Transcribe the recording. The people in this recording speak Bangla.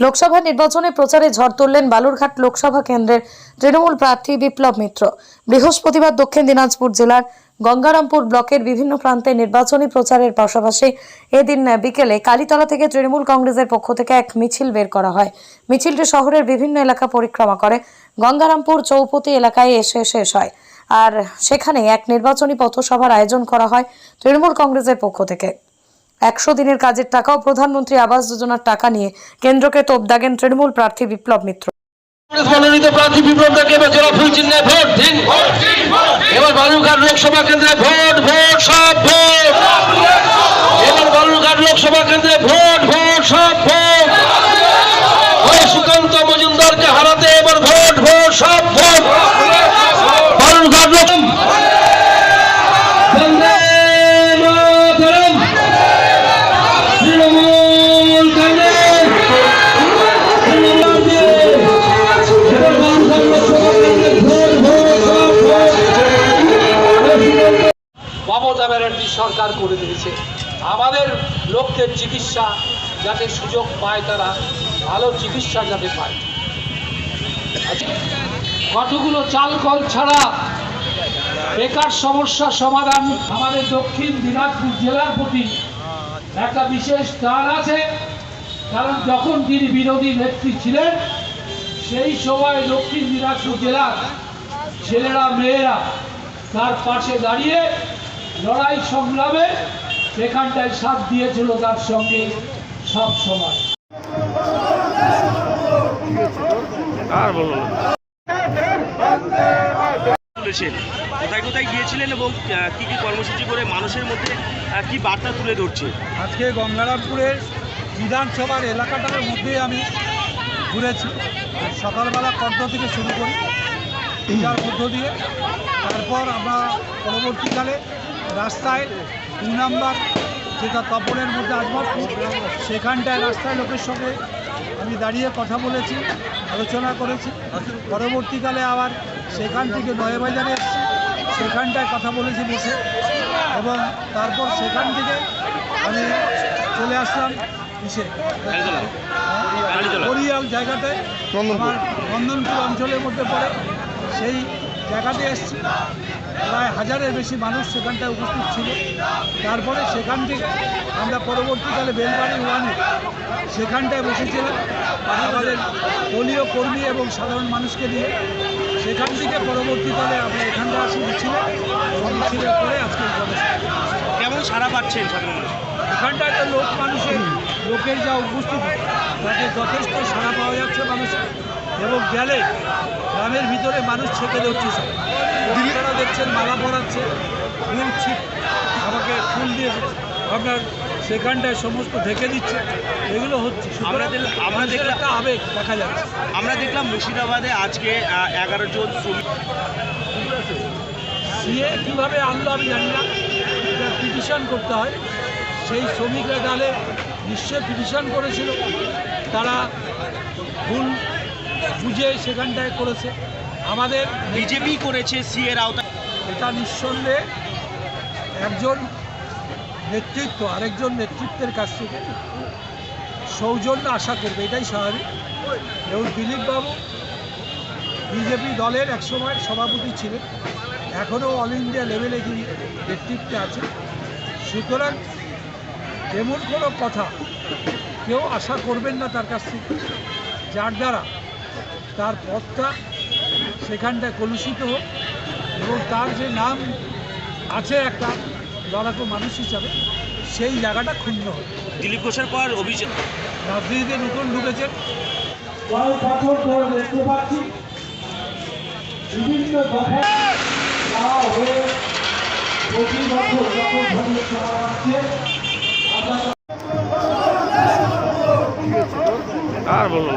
লোকসভা নির্বাচনে প্রচারে ঝড় তুললেন বালুরঘাট লোকসভা কেন্দ্রের তৃণমূল প্রার্থী বিপ্লব মিত্র। বৃহস্পতিবার দক্ষিণ দিনাজপুর জেলার গঙ্গারামপুর ব্লকের বিভিন্ন প্রান্তে নির্বাচনী প্রচারের পাশাপাশি এদিন বিকেলে কালীতলা থেকে তৃণমূল কংগ্রেসের পক্ষ থেকে এক মিছিল বের করা হয়। মিছিলটি শহরের বিভিন্ন এলাকা পরিক্রমা করে। গঙ্গারামপুর চৌপতি এলাকায় এসে শেষ হয় আর সেখানে এক নির্বাচনী পথসভার আয়োজন করা হয় তৃণমূল কংগ্রেসের পক্ষ থেকে। একশো দিনের কাজের টাকা ও প্রধানমন্ত্রী আবাস যোজনার টাকা নিয়ে কেন্দ্রকে তোপ দাগেন তৃণমূল প্রার্থী বিপ্লব মিত্র। মনোনীত প্রার্থী বিপ্লবদাকে এবার জোড়া ফুল চিহ্নে ভোট দিন। এবার বালুরঘাট লোকসভা কেন্দ্রে ভোট ভোট, সব ভোট। এবার বালুরঘাট লোকসভা কেন্দ্রে ভোট করে দিয়েছে। আমাদের লোকদের চিকিৎসা যাতে সুযোগ পায় তারা, ভালো চিকিৎসা যাতে পায়। কতগুলো চাল কল ছাড়া বেকার সমস্যা সমাধান আমাদের দক্ষিণ দিনাজপুর জেলার প্রতি একটা বিশেষ টান আছে। কারণ যখন তিনি বিরোধী নেত্রী ছিলেন, সেই সময় দক্ষিণ দিনাজপুর জেলার ছেলেরা, মেয়েরা তার পাশে দাঁড়িয়ে লড়াই সংগ্রামে সেখানটায় সাথ দিয়েছিল তার সঙ্গে সব সময়। আর বলুন তুলেছেন কোথায় কোথায় গিয়েছিলেন এবং কি কি কর্মসূচি করে মানুষের মধ্যে কি বার্তা তুলে ধরছে? আজকে গঙ্গারামপুরের বিধানসভার এলাকাটার মধ্যে আমি ঘুরেছি। সকালবেলা কণ্ঠ থেকে শুরু করি পূজার মধ্য দিয়ে। তারপর আমরা পরবর্তীকালে রাস্তায় দু নাম্বার যেটা তপনের মধ্যে আজমতপুর সেখানটায় রাস্তায় লোকের সঙ্গে আমি দাঁড়িয়ে কথা বলেছি আলোচনা করেছি পরবর্তীকালে আবার সেখান থেকে নয়াবাজারে এসেছি সেখানটায় কথা বলেছি বসে এবং তারপর সেখান থেকে আমি চলে আসলাম কালীতলা বরিয়াল জায়গাটায় আমার নন্দনপুর অঞ্চলের মধ্যে পড়ে সেই জায়গাতে এসেছি। প্রায় হাজারের বেশি মানুষ সেখানটায় উপস্থিত ছিল। তারপরে সেখান থেকে আমরা পরবর্তীকালে বেলবাড়ি ওয়ানে সেখানটায় বসেছিলাম। আমাদের দলীয় কর্মী এবং সাধারণ মানুষকে নিয়ে। সেখান থেকে পরবর্তীকালে আমরা এখানটা আসি মিছিলে এবং মিছিলের পরে আজকে কেমন সারা পাচ্ছেন সাধারণ মানুষ? এখানটায় তো লোক মানুষের লোকের যা উপস্থিতি তাতে যথেষ্ট সারা পাওয়া যাচ্ছে মানুষের। এবং গেলে গ্রামের ভিতরে মানুষ ছেঁকে ধরছে সব। আপনারা দেখছেন মালা পরাচ্ছে ফুল ছিট আমাকে ফুল দিয়ে আপনার সেখানটায় সমস্ত ঢেকে দিচ্ছে। এগুলো হচ্ছে। আমরা আমরা দেখলাম- একটা আবেগ দেখা যাচ্ছে। আমরা দেখলাম মুর্শিদাবাদে আজকে এগারো জন শ্রমিক সিএ কীভাবে আনলো আমি জানি না। পিটিশন করতে হয়। সেই শ্রমিকরা তাহলে নিশ্চয়ই পিটিশন করেছিল। তারা ভুল বুঝে সেখানটায় করেছে। আমাদের বিজেপি করেছে সি এর আওতায়। এটা নিঃসন্দেহে একজন নেতৃত্ব আরেকজন নেতৃত্বের কাছ থেকে সৌজন্য আশা করবে এটাই স্বাভাবিক। এবং দিলীপবাবু বিজেপি দলের একসময় সভাপতি ছিলেন এখনও অল ইন্ডিয়া লেভেলে তিনি নেতৃত্বে আছে সুতরাং এমন কোনো কথা কেউ আশা করবেন না তার কাছ থেকে। যার দ্বারা তার পথটা সেখানটায় কলুষিত হোক এবং তার যে নাম আছে একটা লড়াকু মানুষ হিসাবে সেই জায়গাটা ক্ষুণ্ণ হোক। দিলীপ ঘোষের পর অভিযোগ রাজনীতিতে নতুন ঢুকেছেন। কয়েক বছর ধরে দেখতে পাচ্ছি। বিভিন্ন দফায় যাওয়া প্রতি বছর যখন ভোটের সময় আসছে আর বলুন।